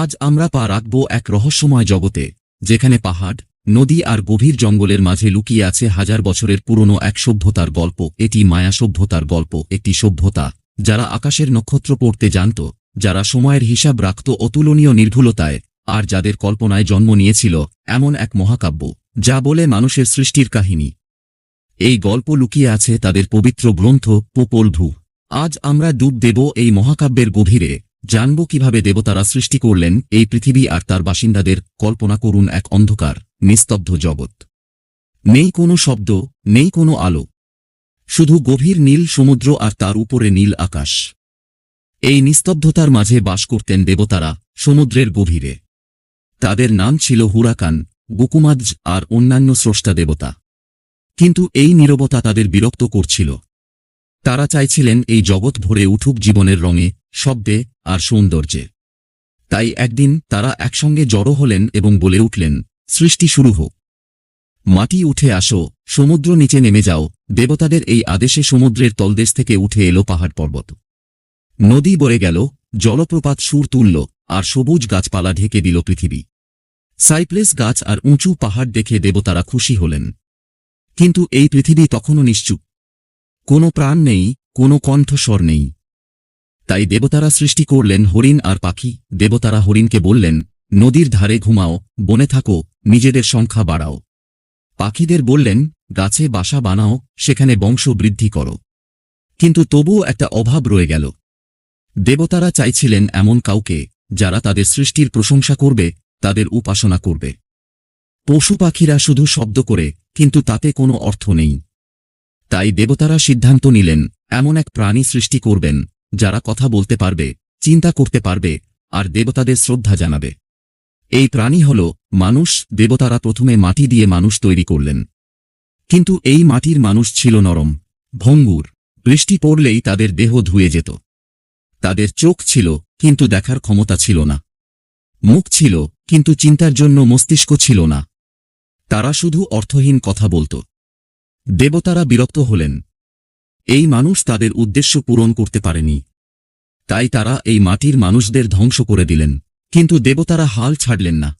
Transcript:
আজ আমরা পা রাখব এক রহস্যময় জগতে, যেখানে পাহাড়, নদী আর গভীর জঙ্গলের মাঝে লুকিয়ে আছে হাজার বছরের পুরনো এক সভ্যতার গল্প। এটি মায়া সভ্যতার গল্প, একটি সভ্যতা, যারা আকাশের নক্ষত্র পড়তে জানত, যারা সময়ের হিসাব রাখত অতুলনীয় নির্ভুলতায়, আর যাদের কল্পনায় জন্ম নিয়েছিল এমন এক মহাকাব্য, যা বলে মানুষের সৃষ্টির কাহিনী। এই গল্প লুকিয়ে আছে তাদের পবিত্র গ্রন্থ পোপল ভূ আজ আমরা ডুব দেব এই মহাকাব্যের গভীরে। জানব কীভাবে দেবতারা সৃষ্টি করলেন এই পৃথিবী আর তার বাসিন্দাদের কল্পনা করুন এক অন্ধকার, নিস্তব্ধ জগৎ। নেই কোনো শব্দ, নেই কোনো আলো। শুধু গভীর নীল সমুদ্র আর তার উপরে নীল আকাশ। এই নিস্তব্ধতার মাঝে বাস করতেন দেবতারা সমুদ্রের গভীরে। তাদের নাম ছিল হুরাকান গুকুমাজ আর অন্যান্য স্রষ্টা দেবতা। কিন্তু এই নীরবতা তাদের বিরক্ত করছিল। তারা চাইছিলেন এই জগৎ ভরে উঠুক জীবনের রঙে শব্দে আর সৌন্দর্যে। তাই একদিন তারা একসঙ্গে জড়ো হলেন এবং বলে উঠলেন, সৃষ্টি শুরু হোক। মাটি উঠে আসো, সমুদ্র নিচে নেমে যাও। দেবতাদের এই আদেশে সমুদ্রের তলদেশ থেকে উঠে এলো পাহাড় পর্বত। নদী বরে গেল, জলপ্রপাত সুর তুলল, আর সবুজ গাছপালা ঢেকে দিল পৃথিবী। সাইপ্রেস গাছ আর উঁচু পাহাড় দেখে দেবতারা খুশি হলেন। কিন্তু এই পৃথিবী তখনও নিশ্চুপ। কোনো প্রাণ নেই, কোনো কণ্ঠস্বর নেই। তাই দেবতারা সৃষ্টি করলেন হরিণ আর পাখি। দেবতারা হরিণকে বললেন, নদীর ধারে ঘুমাও, বনে থাকো, নিজেদের সংখ্যা বাড়াও। পাখিদের বললেন, গাছে বাসা বানাও, সেখানে বংশ বৃদ্ধি করো। কিন্তু তবুও একটা অভাব রয়ে গেল। দেবতারা চাইছিলেন এমন কাউকে, যারা তাদের সৃষ্টির প্রশংসা করবে, তাদের উপাসনা করবে। পশু পাখিরা শুধু শব্দ করে, কিন্তু তাতে কোনো অর্থ নেই। তাই দেবতারা সিদ্ধান্ত নিলেন, এমন এক প্রাণী সৃষ্টি করবেন যারা কথা বলতে পারবে, চিন্তা করতে পারবে, আর দেবতাদের শ্রদ্ধা জানাবে। এই প্রাণী হল মানুষ, দেবতারা প্রথমে মাটি দিয়ে মানুষ তৈরি করলেন। কিন্তু এই মাটির মানুষ ছিল নরম, ভঙ্গুর, বৃষ্টি পড়লেই তাদের দেহ ধুয়ে যেত। তাদের চোখ ছিল, কিন্তু দেখার ক্ষমতা ছিল না। মুখ ছিল, কিন্তু চিন্তার জন্য মস্তিষ্ক ছিল না। তারা শুধু অর্থহীন কথা বলত। দেবতারা বিরক্ত হলেন। এই মানুষ তাদের উদ্দেশ্য পূরণ করতে পারেনি। তাই তারা এই মাটির মানুষদের ধ্বংস করে দিলেন। কিন্তু দেবতারা হাল ছাড়লেন না।